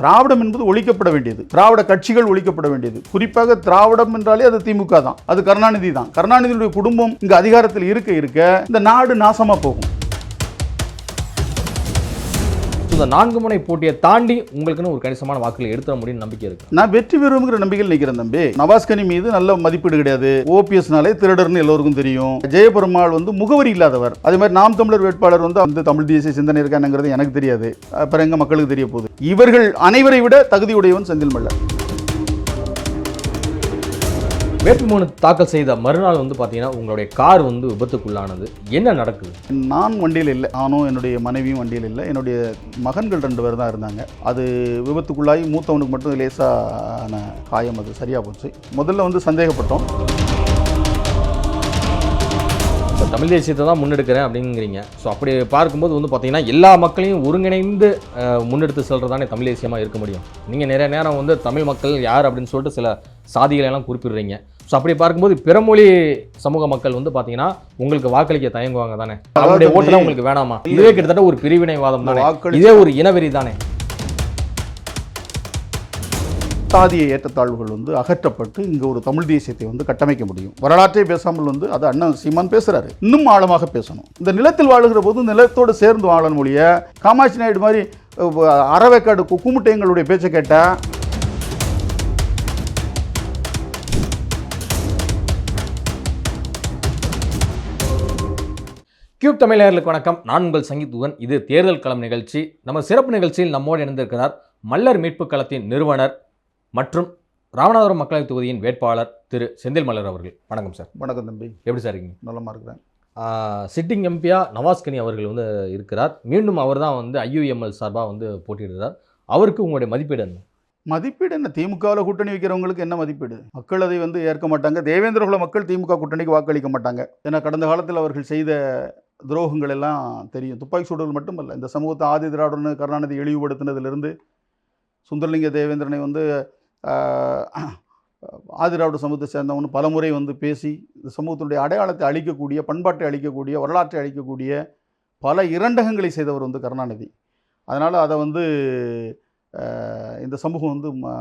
திராவிடம் என்பது ஒழிக்கப்பட வேண்டியது. திராவிட கட்சிகள் ஒழிக்கப்பட வேண்டியது. குறிப்பாக திராவிடம் என்றாலே அது திமுக தான். அது கருணாநிதி தான். கருணாநிதியுடைய குடும்பம் இங்கு அதிகாரத்தில் இருக்க இருக்க இந்த நாடு நாசமா போகும். இந்த நான்கு முனை போட்டியை தாண்டி உங்களுக்குன்னு ஒரு கணிசமான வாக்குகளை எடுத்துட முடியும் நம்பிக்கை இருக்கு. நான் வெற்றி பெறுங்கிற நம்பிக்கையில் நிற்கிறேன் தம்பி. நவாஸ்கனி மீது நல்ல மதிப்பீடு கிடையாது. ஓபிஎஸ்னாலே திருடர்னு எல்லோருக்கும் தெரியும். ஜெயபெருமாள் வந்து முகவரி இல்லாதவர். அதே மாதிரி நாம் தமிழர் வேட்பாளர் வந்து அந்த தமிழ் தேசிய சிந்தனை இருக்கானுங்கிறது எனக்கு தெரியாது. அப்புறம் எங்க மக்களுக்கு தெரிய போகுது. இவர்கள் அனைவரை விட தகுதியுடையவன் செந்தில் மல்லர். வேட்புமனு தாக்கல் செய்த மறுநாள் வந்து பார்த்தீங்கன்னா உங்களுடைய கார் வந்து விபத்துக்குள்ளானது. என்ன நடக்குது? நான் வண்டியில் இல்லை. நானும் என்னுடைய மனைவியும் வண்டியில் இல்லை. என்னுடைய மகன்கள் ரெண்டு பேர் தான் இருந்தாங்க. அது விபத்துக்குள்ளாகி மூத்தவனுக்கு மட்டும் லேசான காயம். அது சரியாக போச்சு. முதல்ல வந்து சந்தேகப்பட்டோம். இப்போ தமிழ் தேசியத்தை தான் முன்னெடுக்கிறேன் அப்படிங்கிறீங்க. ஸோ அப்படி பார்க்கும்போது வந்து பார்த்தீங்கன்னா எல்லா மக்களையும் ஒருங்கிணைந்து முன்னெடுத்து செல்றதானே தமிழ் தேசியமாக இருக்க முடியும். நீங்கள் நிறைய நேரம் வந்து தமிழ் மக்கள் யார் அப்படின்னு சொல்லிட்டு சில சாதிகளை எல்லாம் குறிப்பிடுறீங்க. ஸோ அப்படி பார்க்கும்போது பிறமொழி சமூக மக்கள் வந்து பார்த்தீங்கன்னா உங்களுக்கு வாக்களிக்க தயங்குவாங்க தானே? அவங்களுடைய ஓட்டுலாம் உங்களுக்கு வேணாமா? இதுவே கிட்டத்தட்ட ஒரு பிரிவினைவாதம் தானே? இதே ஒரு இனவெறி தானே? சாதிய ஏற்றத்தாழ்வுகள் வந்து அகற்றப்பட்டு இங்க ஒரு தமிழ் தேசியத்தை வந்து கட்டமைக்க முடியும். வரலாற்றே பேசாமல் வந்து அது அண்ணன் சீமான் பேசுறாரு. இன்னும் ஆழமாக பேசணும். இந்த நிலத்தில் வாழுகிற போது நிலத்தோடு சேர்ந்து வாழணும் மொழிய காமாட்சி நாயுடு மாதிரி அறவேக்காடு குக்குமுட்டைங்களுடைய பேச்சை கேட்டா கியூப் தமிழர்களுக்கு வணக்கம். நான் உங்கள் சங்கீத்துவன் இது தேர்தல் களம் நிகழ்ச்சி. நம்ம சிறப்பு நிகழ்ச்சியில் நம்மோடு இணைந்திருக்கிறார் மல்லர் மீட்பு களத்தின் நிறுவனர் மற்றும் ராமநாதபுரம் மக்களவைத் தொகுதியின் வேட்பாளர் திரு செந்தில் மல்லர் அவர்கள். வணக்கம் சார். வணக்கம் தம்பி. எப்படி சார் இருக்கீங்க? நலமா இருக்கிறேன். சிட்டிங் எம்பியா நவாஸ்கனி அவர்கள் வந்து இருக்கிறார். மீண்டும் அவர் தான் வந்து ஐயுஎம்எல் சார்பாக வந்து போட்டியிடுறார் அவருக்கு உங்களுடைய மதிப்பீடு என்ன? மதிப்பீடு என்ன? திமுகவில் கூட்டணி வைக்கிறவங்களுக்கு என்ன மதிப்பீடு? மக்கள் அதை வந்து ஏற்க மாட்டாங்க. தேவேந்திரகுல மக்கள் திமுக கூட்டணிக்கு வாக்களிக்க மாட்டாங்க. ஏன்னா கடந்த காலத்தில் அவர்கள் செய்த துரோகங்கள் எல்லாம் தெரியும். துப்பாக்கி சூடுகள் மட்டுமல்ல இந்த சமூகத்தை ஆதி திராவிடன்னு கருணாநிதி இழிவுபடுத்தினதிலிருந்து சுந்தரலிங்க தேவேந்திரனை வந்து ஆதிராவிட சமூகத்தை சேர்ந்தவனு பலமுறை வந்து பேசி இந்த சமூகத்தினுடைய அடையாளத்தை அழிக்கக்கூடிய பண்பாட்டை அழிக்கக்கூடிய வரலாற்றை அழிக்கக்கூடிய பல இரண்டகங்களை செய்தவர் வந்து கருணாநிதி. அதனால் அதை வந்து இந்த சமூகம் வந்து ம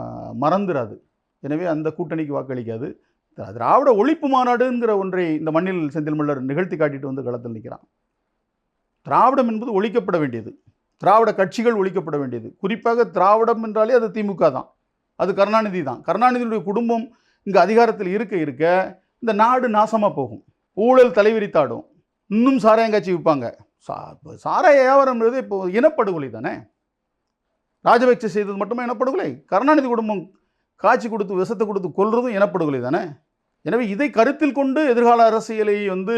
மறந்துடாது எனவே அந்த கூட்டணிக்கு வாக்களிக்காது. திராவிட ஒழிப்பு மாநாடுங்கிற ஒன்றை இந்த மண்ணில் செந்தில் மல்லர் நிகழ்த்தி காட்டிட்டு வந்து களத்தில் நிற்கிறான் திராவிடம் என்பது ஒழிக்கப்பட வேண்டியது. திராவிட கட்சிகள் ஒழிக்கப்பட வேண்டியது. குறிப்பாக திராவிடம் என்றாலே அது திமுக தான். அது கருணாநிதி தான். கருணாநிதியுடைய குடும்பம் இங்கே அதிகாரத்தில் இருக்க இருக்க இந்த நாடு நாசமாக போகும். ஊழல் தலைவிரித்தாடும். இன்னும் சாராயங்காட்சி விற்பாங்க. சா சாராய வியாபாரம்ன்றது இப்போ இனப்படுகொலை தானே? ராஜபக்சே செய்தது மட்டுமே இனப்படுகொலை? கருணாநிதி குடும்பம் காட்சி கொடுத்து விஷத்தை கொடுத்து கொள்வதும் இனப்படுகொலை தானே? எனவே இதை கருத்தில் கொண்டு எதிர்கால அரசியலை வந்து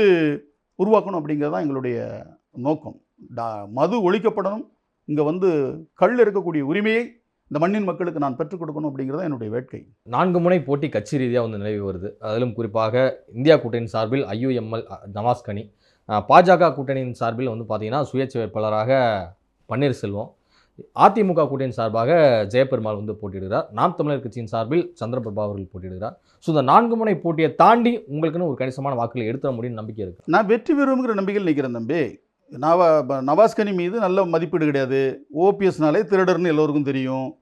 உருவாக்கணும் அப்படிங்கிறது தான் எங்களுடைய நோக்கம். டா- மது ஒழிக்கப்படணும். இங்கே வந்து கல் இருக்கக்கூடிய உரிமையை இந்த மண்ணின் மக்களுக்கு நான் பெற்றுக் கொடுக்கணும் அப்படிங்கிறது தான் என்னுடைய வேட்கை. நான்கு முனை போட்டி கட்சி ரீதியாக வந்து நிலவி வருது. அதிலும் குறிப்பாக இந்தியா கூட்டணி சார்பில் ஐயுஎம்எல் நவாஸ்கனி பாஜக கூட்டணியின் சார்பில் வந்து பார்த்தீங்கன்னா சுயேட்சை வேட்பாளராக பன்னீர்செல்வம் அதிமுக கூட்டணி சார்பாக ஜெயபெருமாள் வந்து போட்டியிடுகிறார். நாம் தமிழர் கட்சியின் சார்பில் சந்திரபிரபா அவர்கள் போட்டியிடுகிறார். ஸோ இந்த நான்கு முனை போட்டியை தாண்டி உங்களுக்குன்னு ஒரு கணிசமான வாக்குகளை எடுத்துட முடியும் நம்பிக்கை இருக்கு. நான் வெற்றி பெறுங்கிற நம்பிக்கையில் நிற்கிறேன் தம்பி. நவ ப- நவாஸ்கனி மீது நல்ல மதிப்பீடு கிடையாது. ஓபிஎஸ்னாலே திருடர்னு எல்லோருக்கும் தெரியும்.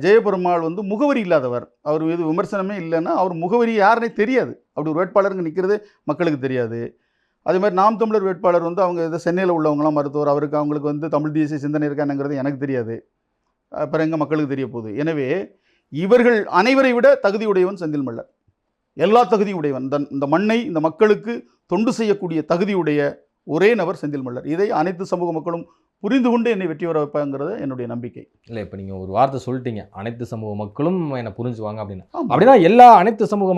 ஜெயபெருமாள் வந்து முகவரி இல்லாதவர். அவர் மீது விமர்சனமே இல்லைன்னா அவர் முகவரி யாருன்னே தெரியாது. அப்படி ஒரு வேட்பாளருங்க நிற்கிறது மக்களுக்கு தெரியாது. அதே மாதிரி நாம் தமிழர் வேட்பாளர் வந்து அவங்க இது சென்னையில் உள்ளவங்களாம் மருத்துவர். அவருக்கு அவங்களுக்கு வந்து தமிழ் தேசிய சிந்தனை இருக்கானுங்கிறது எனக்கு தெரியாது. அப்புறம் எங்கள் மக்களுக்கு தெரிய போகுது. எனவே இவர்கள் அனைவரை விட தகுதியுடையவன் செந்தில் மல்லர். எல்லா தகுதியும் உடையவன் இந்த மண்ணை இந்த மக்களுக்கு தொண்டு செய்யக்கூடிய தகுதியுடைய ஒரே நபர் செந்தில் மல்லர். இதை அனைத்து சமூக மக்களும் புரிந்து கொண்டு என்னை வெற்றி வர வைப்பாங்கிறது என்னுடைய நம்பிக்கை. இல்லை இப்போ நீங்கள் ஒரு வார்த்தை சொல்லிட்டீங்க. அனைத்து சமூக மக்களும் என்னை புரிஞ்சுவாங்க அப்படின்னு. அப்படின்னா எல்லா அனைத்து சமூக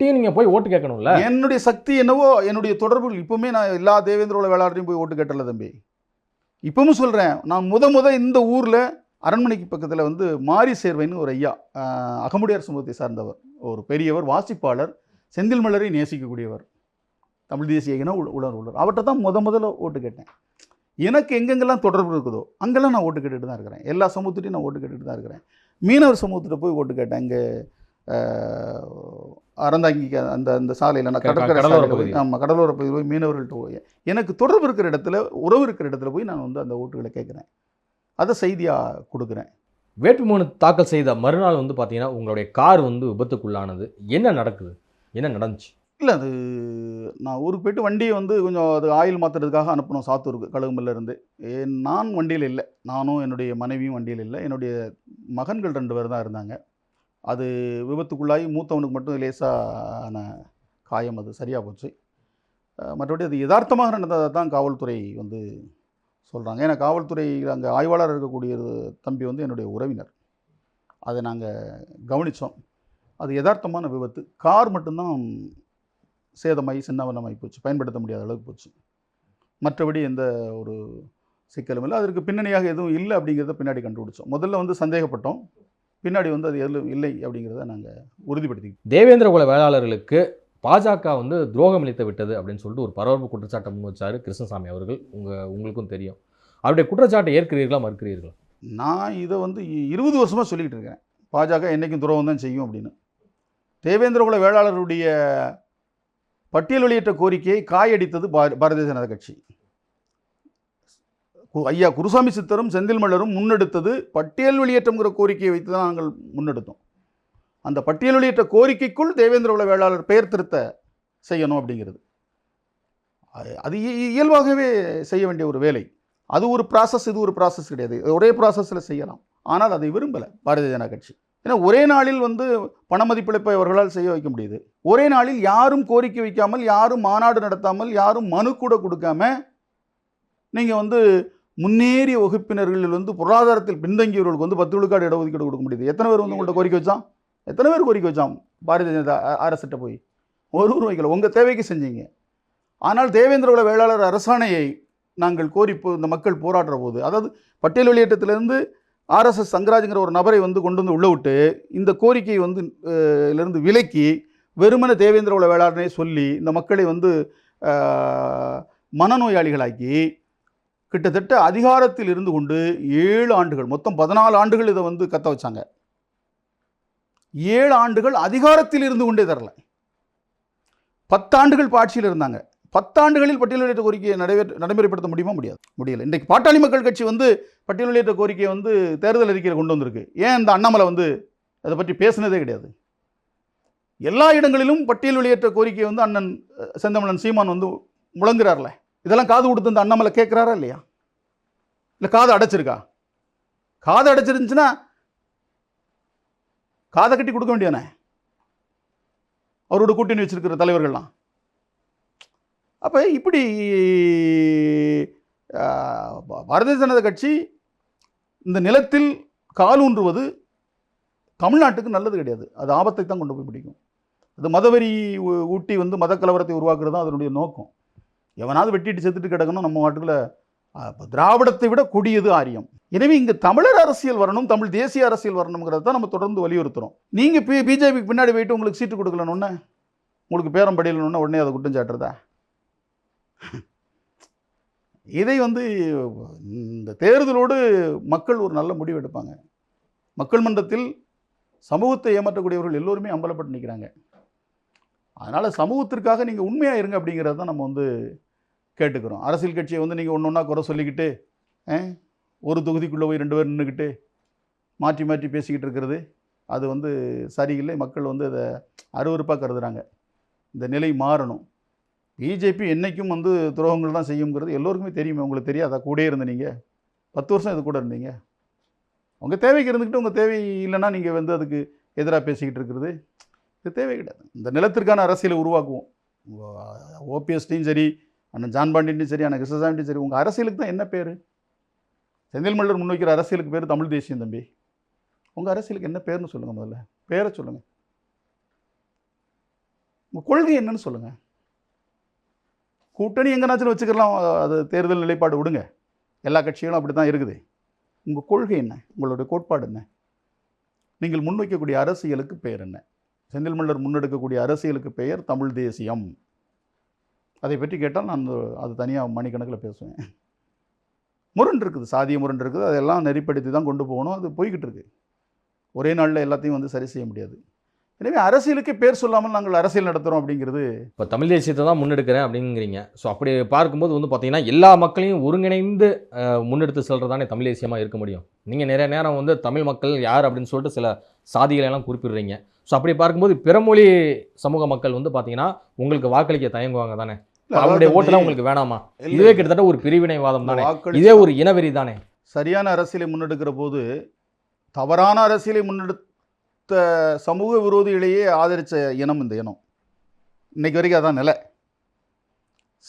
மக்களுக்கிட்டையும் நீங்கள் போய் ஓட்டு கேட்கணும்ல? என்னுடைய சக்தி என்னவோ என்னுடைய தொடர்புகள். இப்பவுமே நான் எல்லா தேவேந்திரோட வேளாட்டையும் போய் ஓட்டு கேட்டல தம்பி. இப்பவும் சொல்கிறேன் நான் முத முத இந்த ஊரில் அரண்மனைக்கு பக்கத்தில் வந்து மாரி சேர்வைன்னு ஒரு ஐயா அகமுடையார் சமூகத்தை சார்ந்தவர். ஒரு பெரியவர் வாசிப்பாளர் செந்தில் மலரை நேசிக்கக்கூடியவர். தமிழ் தேசிய இன உண- உள்ளார் அவர்கிட்ட தான் முத முதல்ல ஓட்டு கேட்டேன். எனக்கு எங்கெங்கெல்லாம் தொடர்பு இருக்குதோ அங்கெல்லாம் நான் ஓட்டு கேட்டுட்டு தான் இருக்கிறேன். எல்லா சமூகத்திட்டையும் நான் ஓட்டு கேட்டுட்டு தான் இருக்கிறேன். மீனவர் சமூகத்திட்ட போய் ஓட்டு கேட்டேன். இங்கே அறந்தாங்கிக்கு அந்த அந்த சாலையில் நான் கடற்கரை. போய் ஆமாம் கடலோர பகுதி போய் மீனவர்கள்ட்ட போய் எனக்கு தொடர்பு இருக்கிற இடத்துல உறவு இருக்கிற இடத்துல போய் நான் வந்து அந்த ஓட்டுகளை கேட்குறேன். அதை செய்தியாக கொடுக்குறேன். வேட்புமனு தாக்கல் செய்த மறுநாள் வந்து பார்த்தீங்கன்னா உங்களுடைய கார் வந்து விபத்துக்குள்ளானது. என்ன நடக்குது? என்ன நடந்துச்சு? இல்லை அது நான் ஊருக்கு போயிட்டு வண்டியை வந்து கொஞ்சம் அது ஆயில் மாற்றுறதுக்காக அனுப்பணும் சாத்தூருக்கு கழுகுமல்ல இருந்து. ஏ, நான் வண்டியில் இல்லை. நானும் என்னுடைய மனைவியும் வண்டியில் இல்லை. என்னுடைய மகன்கள் ரெண்டு பேர் தான் இருந்தாங்க. அது விபத்துக்குள்ளாகி மூத்தவனுக்கு மட்டும் லேசான காயம் அது சரியாக போச்சு. மற்றபடி அது யதார்த்தமாக நடந்ததை தான் காவல்துறை வந்து சொல்கிறாங்க ஏன்னா காவல்துறையில் அங்கே ஆய்வாளர் இருக்கக்கூடிய ஒரு தம்பி வந்து என்னுடைய உறவினர். அதை நாங்கள் கவனித்தோம் அது யதார்த்தமான விபத்து. கார் மட்டும்தான் சேதமாகி சின்னவனமாகி போச்சு. பயன்படுத்த முடியாத அளவுக்கு போச்சு. மற்றபடி எந்த ஒரு சிக்கலும் இல்லை. அதற்கு பின்னணியாக எதுவும் இல்லை அப்படிங்கிறத பின்னாடி கண்டுபிடிச்சோம். முதல்ல வந்து சந்தேகப்பட்டோம். பின்னாடி வந்து அது எதுவும் இல்லை அப்படிங்கிறத நாங்கள் உறுதிப்படுத்திக்கிட்டோம். தேவேந்திர குல வேளாளர்களுக்கு பாஜக வந்து துரோகம் அளித்து விட்டது அப்படின்னு சொல்லிட்டு ஒரு பரபரப்பு குற்றச்சாட்டை முன் வச்சாரு கிருஷ்ணசாமி அவர்கள். உங்க உங்களுக்கும் தெரியும். அவருடைய குற்றச்சாட்டை ஏற்கிறீர்களா மறுக்கிறீர்களா? நான் இதை வந்து இருபது வருஷமாக சொல்லிக்கிட்டு இருக்கிறேன். பாஜக என்றைக்கும் துரோகம் தான் செய்யும் அப்படின்னு. தேவேந்திரகுல வேளாளருடைய பட்டியல் வெளியிட்ட கோரிக்கையை காயடித்தது பாரதிய ஜனதா கட்சி. ஐயா குருசாமி சித்தரும் செந்தில் மலரும் முன்னெடுத்தது பட்டியல் வெளியேற்றம்ங்கிற கோரிக்கையை வைத்து தான் நாங்கள் முன்னெடுத்தோம். அந்த பட்டியல் வெளியேற்ற கோரிக்கைக்குள் தேவேந்திரகுல வேளாளர் பெயர் திருத்த செய்யணும் அப்படிங்கிறது. அது- இ- இயல்பாகவே செய்ய வேண்டிய ஒரு வேலை. அது ஒரு ப்ராசஸ் இது ஒரு ப்ராசஸ் கிடையாது. ஒரே ப்ராசஸில் செய்யலாம். ஆனால் அதை விரும்பலை பாரதிய ஜனதா கட்சி. ஏன்னா ஒரே நாளில் வந்து பண மதிப்பிழப்பை அவர்களால் செய்ய வைக்க முடியுது. ஒரே நாளில் யாரும் கோரிக்கை வைக்காமல் யாரும் மாநாடு நடத்தாமல் யாரும் மனு கூட கொடுக்காம நீங்கள் வந்து முன்னேறிய வகுப்பினர்களில் வந்து பொருளாதாரத்தில் பின்தங்கியவர்களுக்கு வந்து பத்து விழுக்காடு இடஒதுக்கீடு கொடுக்க முடியுது. எத்தனை பேர் வந்து உங்கள்கிட்ட கோரிக்கை வச்சான்? எத்தனை பேர் கோரிக்கை வச்சான்? பாரதிய ஜனதா அரசிட்ட போய். ஒரு வைக்கல உங்கள் தேவைக்கு செஞ்சீங்க. ஆனால் தேவேந்திரகுல வேளாளர் அரசாணையை நாங்கள் கோரி இந்த மக்கள் போராடுற போது அதாவது பட்டியல் வெளியேற்றத்திலேருந்து ஆர்எஸ்எஸ் சங்கராஜுங்கிற ஒரு நபரை வந்து கொண்டு வந்து உள்ள விட்டு இந்த கோரிக்கையை வந்து இருந்து விலக்கி வெறுமன தேவேந்திரகுல வேளாளனை சொல்லி இந்த மக்களை வந்து மனநோயாளிகளாக்கி கிட்டத்தட்ட அதிகாரத்தில் இருந்து கொண்டு ஏழு ஆண்டுகள் மொத்தம் பதினாலு ஆண்டுகள் இதை வந்து கத்த வச்சாங்க. ஏழு ஆண்டுகள் அதிகாரத்தில் இருந்து கொண்டே தரல. பத்தாண்டுகள் பாட்சியில் ஆட்சியில் இருந்தாங்க பத்தாண்டுகளில் பட்டியல் வெளியேற்ற கோரிக்கையை நடைபெற்ற நடைமுறைப்படுத்த முடியுமா? முடியாது. முடியல. இன்றைக்கு பாட்டாளி மக்கள் கட்சி வந்து பட்டியல் வெளியேற்ற கோரிக்கையை வந்து தேர்தல் அறிக்கையில் கொண்டு வந்திருக்கு. ஏன் இந்த அண்ணாமலை வந்து அதை பற்றி பேசினதே கிடையாது? எல்லா இடங்களிலும் பட்டியல் வெளியேற்ற கோரிக்கையை வந்து அண்ணன் செந்தமிழன் சீமான் வந்து முழங்குறார்ல. இதெல்லாம் காது கொடுத்து இந்த அண்ணாமலை கேட்குறாரா இல்லையா? இல்லை காது அடைச்சிருக்கா? காது அடைச்சிருந்துச்சுன்னா காதை கட்டி கொடுக்க வேண்டியானே அவரோட கூட்டணி வச்சிருக்கிற தலைவர்கள்லாம். அப்போ இப்படி பாரதிய ஜனதா கட்சி இந்த நிலத்தில் கால் ஊன்றுவது தமிழ்நாட்டுக்கு நல்லது கிடையாது. அது ஆபத்தை தான் கொண்டு போய் பிடிக்கும். அது மதவெறி ஊ- ஊட்டி வந்து மத கலவரத்தை உருவாக்குறது தான் அதனுடைய நோக்கம். எவனாவது வெட்டிட்டு செத்துட்டு கிடக்கணும் நம்ம நாட்டுக்குள்ள திராவிடத்தை விட கொடியது ஆரியம். எனவே இங்கே தமிழர் அரசியல் வரணும் தமிழ் தேசிய அரசியல் வரணுங்கிறத தான் நம்ம தொடர்ந்து வலியுறுத்துறோம். நீங்கள் பி பிஜேபிக்கு பின்னாடி போயிட்டு உங்களுக்கு சீட்டு கொடுக்கலன்னு உங்களுக்கு பேரம் படியலன்னு உடனே அதை குற்றம் சாட்டுறதா? இதை வந்து இந்த தேர்தலோடு மக்கள் ஒரு நல்ல முடிவு எடுப்பாங்க. மக்கள் மன்றத்தில் சமூகத்தை ஏமாற்றக்கூடியவர்கள் எல்லோருமே அம்பலப்பட்டு நிற்கிறாங்க அதனால் சமூகத்திற்காக நீங்கள் உண்மையாக இருங்க அப்படிங்கிறத தான் நம்ம வந்து கேட்டுக்கிறோம் அரசியல் கட்சியை வந்து நீங்கள் ஒன்று ஒன்றா குறை சொல்லிக்கிட்டு ஒரு தொகுதிக்குள்ளே போய் ரெண்டு பேர் நின்றுக்கிட்டு மாற்றி மாற்றி பேசிக்கிட்டு இருக்கிறது அது வந்து சரியில்லை மக்கள் வந்து அதை அருவருப்பாக கருதுகிறாங்க இந்த நிலை மாறணும் பிஜேபி என்றைக்கும் வந்து துரோகங்கள் தான் செய்யுங்கிறது எல்லோருக்குமே தெரியுமே உங்களுக்கு தெரியாதா கூடயே இருந்த நீங்கள் பத்து வருஷம் இது கூட இருந்தீங்க உங்கள் தேவைக்கு இருந்துக்கிட்டு உங்கள் தேவை இல்லைன்னா நீங்கள் வந்து அதுக்கு எதிராக பேசிக்கிட்டு இருக்கிறது இது தேவை கிடையாது இந்த நிலத்திற்கான அரசியலை உருவாக்குவோம் ஓபிஎஸ்லேயும் சரி அண்ணன் ஜான் பாண்டியன்ட்டையும் சரி அண்ணன் கிருஷ்ணசாமிட்டையும் சரி உங்கள் அரசியலுக்கு தான் என்ன பேர்? செந்தில் மல்லர் முன்வைக்கிற அரசியலுக்கு பேர் தமிழ் தேசியம் தம்பி. உங்கள் அரசியலுக்கு என்ன பேர்னு சொல்லுங்கள் முதல்ல. பேரை சொல்லுங்கள் உங்கள் கொள்கை என்னன்னு சொல்லுங்கள் கூட்டணி எங்கேனாச்சும் வச்சுக்கலாம் அது தேர்தல் நிலைப்பாடு விடுங்க. எல்லா கட்சிகளும் அப்படி தான் இருக்குது. உங்கள் கொள்கை என்ன? உங்களுடைய கோட்பாடு என்ன? நீங்கள் முன்வைக்கக்கூடிய அரசியலுக்கு பெயர் என்ன? செந்தில் மல்லர் முன்னெடுக்கக்கூடிய அரசியலுக்கு பெயர் தமிழ் தேசியம். அதை பற்றி கேட்டால் நான் அது தனியாக மணிக்கணக்கில் பேசுவேன். முரண் இருக்குது சாதிய முரண் இருக்குது. அதெல்லாம் நெறிப்படுத்தி தான் கொண்டு போகணும். அது போய்கிட்டு இருக்கு. ஒரே நாளில் எல்லாத்தையும் வந்து சரி செய்ய முடியாது. எனவே அரசியலுக்கே பேர் சொல்லாமல் நாங்கள் அரசியல் நடத்துகிறோம் அப்படிங்கிறது இப்போ தமிழ் தேசியத்தை தான் முன்னெடுக்கிறேன் அப்படிங்கிறீங்க. ஸோ அப்படி பார்க்கும்போது வந்து பார்த்தீங்கன்னா எல்லா மக்களையும் ஒருங்கிணைந்து முன்னெடுத்து செல்றதானே தமிழ் தேசியமாக இருக்க முடியும். நீங்கள் நிறைய நேரம் வந்து தமிழ் மக்கள் யார் அப்படின்னு சொல்லிட்டு சில சாதிகளை எல்லாம் குறிப்பிடுறீங்க. ஸோ அப்படி பார்க்கும்போது பிறமொழி சமூக மக்கள் வந்து பார்த்தீங்கன்னா உங்களுக்கு வாக்களிக்க தயங்குவாங்க தானே? அதாவது ஓட்டுலாம் உங்களுக்கு வேணாமா? இதுவே கிட்டத்தட்ட ஒரு பிரிவினைவாதம் தானே. இதே ஒரு இனவெறி தானே சரியான அரசியலை முன்னெடுக்கிற போது தவறான அரசியலை முன்னெடுத்த சமூக விரோதிகளையே ஆதரித்த இனம் இந்த இனம். இன்னைக்கு வரைக்கும் அதான் நிலை.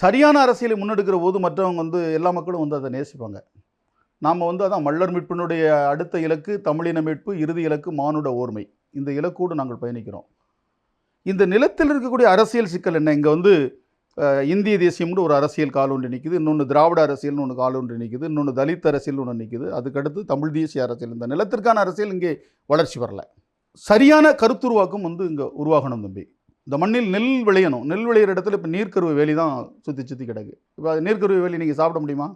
சரியான அரசியலை முன்னெடுக்கிற போது மற்றவங்க வந்து எல்லா மக்களும் வந்து அதை நேசிப்பாங்க. நாம் வந்து அதான் மல்லர் மீட்பினுடைய அடுத்த இலக்கு தமிழின மீட்பு இறுதி இலக்கு மானுட ஓர்மை. இந்த இலக்கோடு நாங்கள் பயணிக்கிறோம். இந்த நிலத்தில் இருக்கக்கூடிய அரசியல் சிக்கல் என்ன? இங்கே வந்து இந்திய தேசியம்னு ஒரு அரசியல் கால் ஒன்று நிற்குது இன்னொன்று திராவிட அரசியல்னு ஒன்று கால் ஒன்று நிற்குது இன்னொன்று தலித் அரசியல் ஒன்று நிற்குது அதுக்கடுத்து தமிழ் தேசிய அரசியல். இந்த நிலத்திற்கான அரசியல் இங்கே வளர்ச்சி வரல. சரியான கருத்துருவாக்கம் வந்து இங்கே உருவாகணும் தம்பி. இந்த மண்ணில் நெல் விளையணும். நெல் விளையிற இடத்துல இப்போ நீர்க்கருவை வேலி தான் சுற்றி சுற்றி கிடக்கு. இப்போ அது நீர்க்கருவை வேலி நீங்கள் சாப்பிட முடியுமா?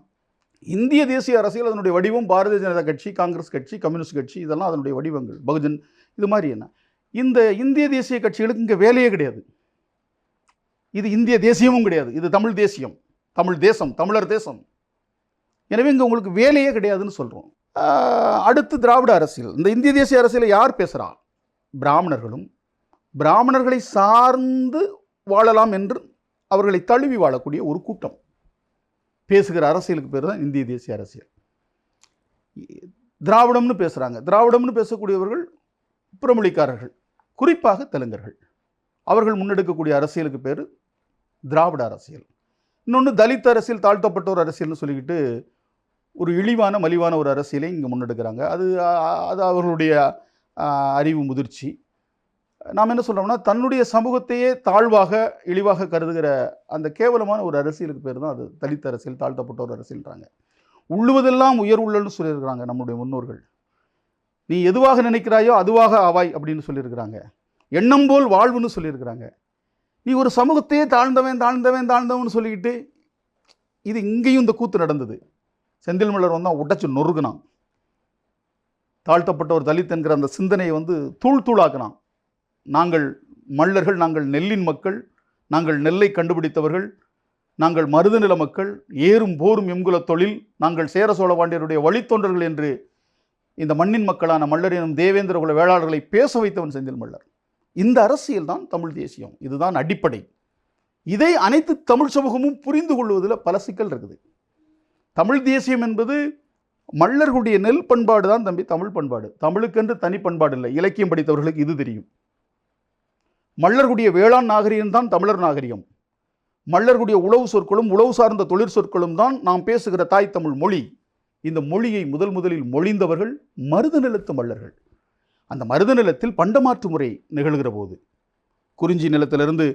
இந்திய தேசிய அரசியல் அதனுடைய வடிவம் பாரதிய ஜனதா கட்சி காங்கிரஸ் கட்சி கம்யூனிஸ்ட் கட்சி இதெல்லாம் அதனுடைய வடிவங்கள். பகுஜன் இது மாதிரி என்ன? இந்த இந்திய தேசிய கட்சிகளுக்கு இங்கே வேலையே கிடையாது. இது இந்திய தேசியமும் கிடையாது. இது தமிழ் தேசியம். தமிழ் தேசம் தமிழர் தேசம். எனவே இங்கே உங்களுக்கு வேலையே கிடையாதுன்னு சொல்கிறோம் அடுத்து திராவிட அரசியல். இந்த இந்திய தேசிய அரசியலை யார் பேசுகிறா பிராமணர்களும். பிராமணர்களை சார்ந்து வாழலாம் என்று அவர்களை தழுவி வாழக்கூடிய ஒரு கூட்டம். பேசுகிற அரசியலுக்கு பேர் தான் இந்திய தேசிய அரசியல். திராவிடம்னு பேசுகிறாங்க திராவிடம்னு பேசக்கூடியவர்கள் புறமொழிக்காரர்கள் குறிப்பாக தெலுங்கர்கள். அவர்கள் முன்னெடுக்கக்கூடிய அரசியலுக்கு பேர் திராவிட அரசியல். இன்னொன்று தலித் அரசியல் தாழ்த்தப்பட்டோர் அரசியல்னு சொல்லிக்கிட்டு ஒரு இழிவான மலிவான ஒரு அரசியலை இங்கே முன்னெடுக்கிறாங்க. அது அது அவர்களுடைய அறிவு முதிர்ச்சி. நாம் என்ன சொல்கிறோம்னா தன்னுடைய சமூகத்தையே தாழ்வாக இழிவாக கருதுகிற அந்த கேவலமான ஒரு அரசியலுக்கு பேர் தான் அது. தலித் அரசியல் தாழ்த்தப்பட்ட ஒரு அரசியல்ன்றாங்க. உள்ளுவதெல்லாம் உயர் உள்ளல்னு சொல்லியிருக்கிறாங்க நம்முடைய முன்னோர்கள். நீ எதுவாக நினைக்கிறாயோ அதுவாக ஆவாய் அப்படின்னு சொல்லியிருக்கிறாங்க. எண்ணம் போல் வாழ்வுன்னு சொல்லியிருக்கிறாங்க. நீ ஒரு சமூகத்தையே தாழ்ந்தவன் தாழ்ந்தவன் தாழ்ந்தவன் சொல்லிக்கிட்டு இது இங்கேயும் இந்த கூத்து நடந்தது. செந்தில் மலர் வந்தால் உடைச்சு நொறுக்குனான். தாழ்த்தப்பட்ட ஒரு தலித் என்கிற அந்த சிந்தனையை வந்து தூள் தூளாக்குனான். நாங்கள் மல்லர்கள் நாங்கள் நெல்லின் மக்கள் நாங்கள் நெல்லை கண்டுபிடித்தவர்கள் நாங்கள் மருதநில மக்கள் ஏறும் போரும் எம்குல தொழில் நாங்கள் சேர சோழ பாண்டியருடைய வழித்தொண்டர்கள் என்று இந்த மண்ணின் மக்களான மல்லர் எனும் தேவேந்திர குல வேளாளர்களை பேச வைத்தவன் செந்தில் மல்லர். இந்த அரசியல் தான் தமிழ் தேசியம். இதுதான் அடிப்படை. இதை அனைத்து தமிழ் சமூகமும் புரிந்து கொள்வதில் பல சிக்கல் இருக்குது. தமிழ் தேசியம் என்பது மல்லர்களுடைய நெல் பண்பாடு தான் தம்பி தமிழ் பண்பாடு. தமிழுக்கென்று தனி பண்பாடு இல்லை. இலக்கியம் படித்தவர்களுக்கு இது தெரியும். மல்லர்களுடைய வேளாண் நாகரிகம் தான் தமிழர் நாகரிகம். மல்லர்களுடைய உழவு சொற்களும் உழவு சார்ந்த தொழிற் சொற்களும் தான் நாம் பேசுகிற தாய் தமிழ் மொழி. இந்த மொழியை முதல் முதலில் மொழிந்தவர்கள் மருத நிலத்து மல்லர்கள் அந்த மருத நிலத்தில் பண்டமாற்று முறை நிகழ்கிற போது குறிஞ்சி நிலத்திலிருந்து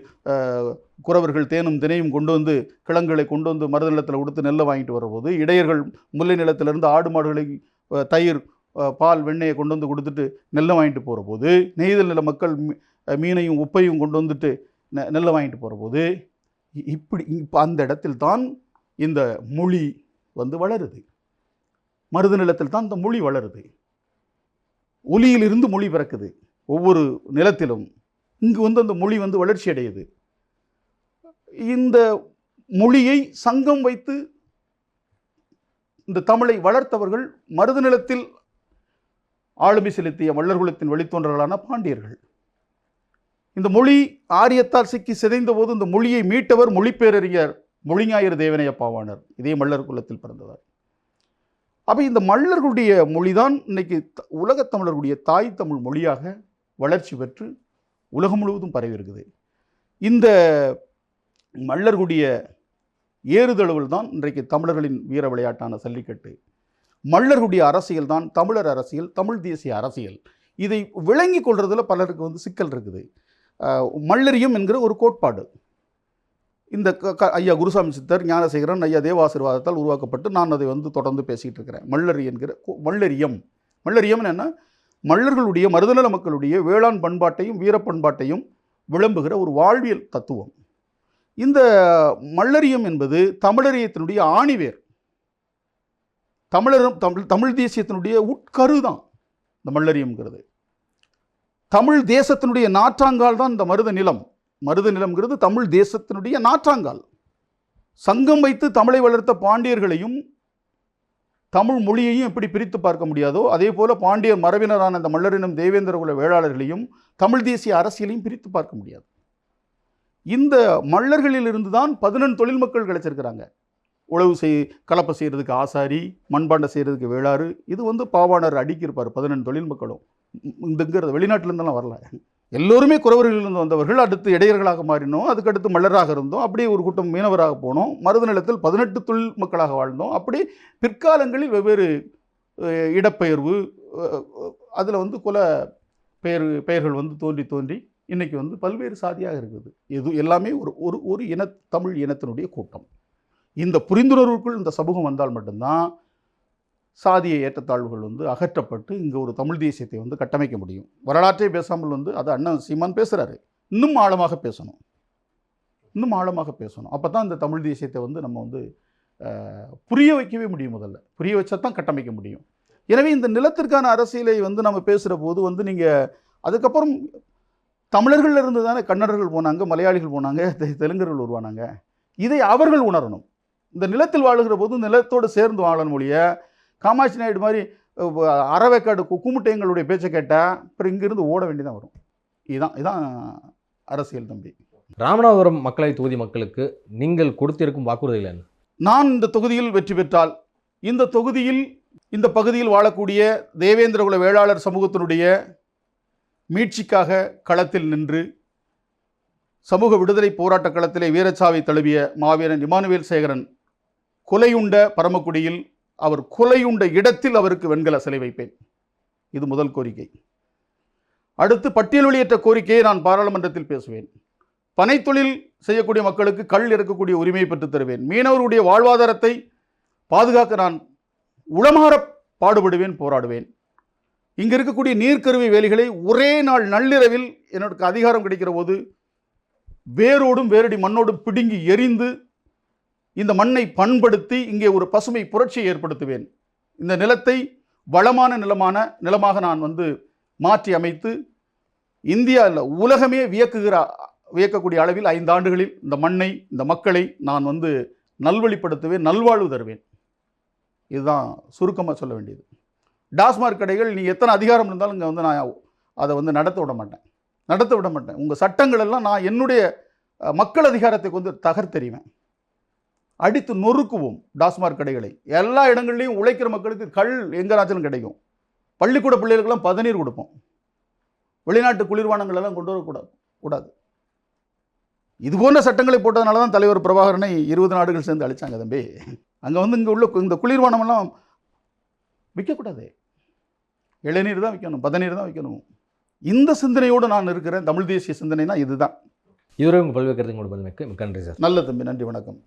குறவர்கள் தேனும் தினையும் கொண்டு வந்து கிழங்குகளை கொண்டு வந்து மருத நிலத்தில் கொடுத்து நெல்லை வாங்கிட்டு வரும்போது இடையர்கள் முல்லை நிலத்திலிருந்து ஆடு மாடுகளை தயிர் பால் வெண்ணெயை கொண்டு வந்து கொடுத்துட்டு நெல்லை வாங்கிட்டு போகிற போது நெய்தல் நில மக்கள் மீனையும் உப்பையும் கொண்டு வந்துட்டு நெ நெல்லை வாங்கிட்டு போகிற போது இ- இப்படி இப்போ அந்த இடத்தில் தான் இந்த மொழி வந்து வளருது. மருத நிலத்தில் தான் இந்த மொழி வளருது. ஒலியிலிருந்து மொழி பிறக்குது. ஒவ்வொரு நிலத்திலும். இங்கு வந்து அந்த மொழி வந்து வளர்ச்சி அடையுது. இந்த மொழியை சங்கம் வைத்து இந்த தமிழை வளர்த்தவர்கள் மருது நிலத்தில் ஆளுமை செலுத்திய மல்லர்குலத்தின் வழித்தோன்றர்களான பாண்டியர்கள். இந்த மொழி ஆரியத்தால் சிக்கி சிதைந்த போது இந்த மொழியை மீட்டவர் மொழிப்பேரறிஞர் மொழிஞாயிறு தேவனையப்பாவானர். இதே மல்லர் குலத்தில் பிறந்தவர். அப்போ இந்த மல்லர்களுடைய மொழி தான் த- உலகத் தமிழர்களுடைய தாய் தமிழ் மொழியாக வளர்ச்சி பெற்று உலகம் முழுவதும் பரவி இருக்குது. இந்த மல்லர்களுடைய ஏறுதழுவல் தான் இன்றைக்கு தமிழர்களின் வீர விளையாட்டான சல்லிக்கட்டு மல்லர்களுடைய அரசியல் தான் தமிழர் அரசியல் தமிழ் தேசிய அரசியல். இதை விளங்கி கொள்றதுல பலருக்கு வந்து சிக்கல் இருக்குது. மல்லரியம் என்கிற ஒரு கோட்பாடு. இந்த க- ஐயா குருசாமி சித்தர் ஞானசேகரன் ஐயா தேவாசீர்வாதத்தால் உருவாக்கப்பட்டு நான் அதை வந்து தொடர்ந்து பேசிக்கிட்டு இருக்கிறேன். மல்லரி என்கிற மல்லரியம். மல்லரியம்னு என்ன மல்லர்களுடைய மருதநல மக்களுடைய வேளாண் பண்பாட்டையும் வீர பண்பாட்டையும் விளம்புகிற ஒரு வாழ்வியல் தத்துவம். இந்த மல்லரியம் என்பது தமிழரியத்தினுடைய ஆணிவேர். தமிழரும் தமிழ் தமிழ் தேசியத்தினுடைய உட்கரு தான் இந்த மல்லரியம்ங்கிறது தமிழ் தேசத்தினுடைய நாற்றாங்கால் தான் இந்த மருத நிலம். மருத நிலம்ங்கிறது தமிழ் தேசத்தினுடைய நாற்றாங்கால். சங்கம் வைத்து தமிழை வளர்த்த பாண்டியர்களையும் தமிழ் மொழியையும் எப்படி பிரித்து பார்க்க முடியாதோ அதே போல் பாண்டியர் மரபினரான அந்த மல்லரினம் தேவேந்திர குல வேளாளர்களையும் தமிழ் தேசிய அரசியலையும் பிரித்து பார்க்க முடியாது. இந்த மல்லர்களிலிருந்து தான் பதினெண் தொழில் மக்கள் கிடைச்சிருக்கிறாங்க. உழவு செய் கலப்பை செய்கிறதுக்கு ஆசாரி மண்பாண்டை செய்கிறதுக்கு வேளாறு இது வந்து பாவாணர் அடிக்கிருப்பார் பதினெண்டு தொழில் மக்களும். இந்தங்கிறது வெளிநாட்டிலேருந்தெல்லாம் வரல. எல்லோருமே குறவர்களிலிருந்து வந்தவர்கள் அடுத்து இடையர்களாக மாறினோம் அதுக்கடுத்து மல்லராக இருந்தோம் அப்படியே ஒரு கூட்டம் மீனவராக போனோம் மருதநிலத்தில் பதினெட்டு தொழில் மக்களாக வாழ்ந்தோம் அப்படி பிற்காலங்களில் வெவ்வேறு இடப்பெயர்வு அதில் வந்து குல பெயர் பெயர்கள் வந்து தோன்றி தோன்றி இன்றைக்கி வந்து பல்வேறு சாதியாக இருக்குது. இது எல்லாமே ஒரு ஒரு ஒரு இன தமிழ் இனத்தினுடைய கூட்டம். இந்த புரிந்துணர்வுக்குள் இந்த சமூகம் வந்தால் மட்டும்தான் சாதிய ஏற்றத்தாழ்வுகள் வந்து அகற்றப்பட்டு இங்கே ஒரு தமிழ் தேசியத்தை வந்து கட்டமைக்க முடியும். வரலாற்றே பேசாமல் வந்து அது அண்ணன் சீமான் பேசுகிறாரு இன்னும் ஆழமாக பேசணும். இன்னும் ஆழமாக பேசணும். அப்போ தான் இந்த தமிழ் தேசியத்தை வந்து நம்ம வந்து புரிய வைக்கவே முடியும் முதல்ல. புரிய வச்சா தான் கட்டமைக்க முடியும். எனவே இந்த நிலத்திற்கான அரசியலை வந்து நம்ம பேசுகிற போது வந்து நீங்கள் அதுக்கப்புறம் தமிழர்கள் இருந்து தானே கன்னடர்கள் போனாங்க மலையாளிகள் போனாங்க தெ- தெலுங்கர்கள் உருவானாங்க. இதை அவர்கள் உணரணும். இந்த நிலத்தில் வாழுகிற போது நிலத்தோடு சேர்ந்து வாழணும் மொழிய காமாட்சி நாயுடு மாதிரி அறவேக்காடு கு- கும்முட்டையங்களுடைய பேச்சை கேட்டால் அப்புறம் இங்கிருந்து ஓட வேண்டியதான் வரும். இதுதான் இதான் அரசியல் தம்பி. ராமநாதபுரம் மக்களை தொகுதி மக்களுக்கு நீங்கள் கொடுத்திருக்கும் வாக்குறுதிகள் என்ன? நான் இந்த தொகுதியில் வெற்றி பெற்றால் இந்த தொகுதியில் இந்த பகுதியில் வாழக்கூடிய தேவேந்திரகுல வேளாளர் சமூகத்தினுடைய மீட்சிக்காக களத்தில் நின்று சமூக விடுதலை போராட்ட களத்திலே வீரச்சாவை தழுவிய மாவீரன் இமானுவேல் சேகரன் கொலையுண்ட பரமக்குடியில் அவர் கொலையுண்ட இடத்தில் அவருக்கு வெண்கல சிலை வைப்பேன். இது முதல் கோரிக்கை. அடுத்து பட்டியல் வெளியேற்ற கோரிக்கையை நான் பாராளுமன்றத்தில் பேசுவேன். பனைத்தொழில் செய்யக்கூடிய மக்களுக்கு கல் இறக்கக்கூடிய உரிமையை பெற்றுத் தருவேன். மீனவருடைய வாழ்வாதாரத்தை பாதுகாக்க நான் உளமாற பாடுபடுவேன் போராடுவேன். இங்கே இருக்கக்கூடிய நீர்க்கருவி வேலிகளை ஒரே நாள் நள்ளிரவில் எனக்கு அதிகாரம் கிடைக்கிற போது வேரோடும் வேரடி மண்ணோடும் பிடுங்கி எரிந்து இந்த மண்ணை பண்படுத்தி இங்கே ஒரு பசுமை புரட்சியை ஏற்படுத்துவேன். இந்த நிலத்தை வளமான நிலமான நிலமாக நான் வந்து மாற்றி அமைத்து இந்தியாவில் உலகமே வியக்குகிற வியக்கக்கூடிய அளவில் ஐந்து ஆண்டுகளில் இந்த மண்ணை இந்த மக்களை நான் வந்து நல்வழிப்படுத்துவேன் நல்வாழ்வு தருவேன். இதுதான் சுருக்கமாக சொல்ல வேண்டியது. டாஸ்மார்க் கடைகள் நீ எத்தனை அதிகாரம் இருந்தாலும் இங்கே வந்து நான் அதை வந்து நடத்த விட மாட்டேன். நடத்த விட மாட்டேன். உங்கள் சட்டங்கள் எல்லாம் நான் என்னுடைய மக்கள் அதிகாரத்தை கொண்டு தகர்த்தெறிவேன். அடித்து நொறுக்குவோம் டாஸ்மார்க் கடைகளை. எல்லா இடங்கள்லையும் உழைக்கிற மக்களுக்கு கல் எங்கேனாச்சும் கிடைக்கும். பள்ளிக்கூட பிள்ளைகளுக்கெல்லாம் பதநீர் கொடுப்போம். வெளிநாட்டு குளிர்பானங்கள் எல்லாம் கொண்டு வரக்கூடாது கூடாது. இது போன்ற சட்டங்களை போட்டதுனால தான் தலைவர் பிரபாகரனை இருபது நாடுகள் சேர்ந்து அழிச்சாங்க தம்பி. அங்கே வந்து இங்கே உள்ள கு- இந்த குளிர்பானமெல்லாம் விற்கக்கூடாது இளநீர் தான் விற்கணும் பதநீர் தான் விற்கணும் இந்த சிந்தனையோடு நான் இருக்கிறேன். தமிழ் தேசிய சிந்தனைனா இதுதான். இதுவரை உங்கள் பல்வேறு கருத்துங்களோட பதிலுக்கு மிக்க நன்றி சார். நல்ல தம்பி. நன்றி. வணக்கம்.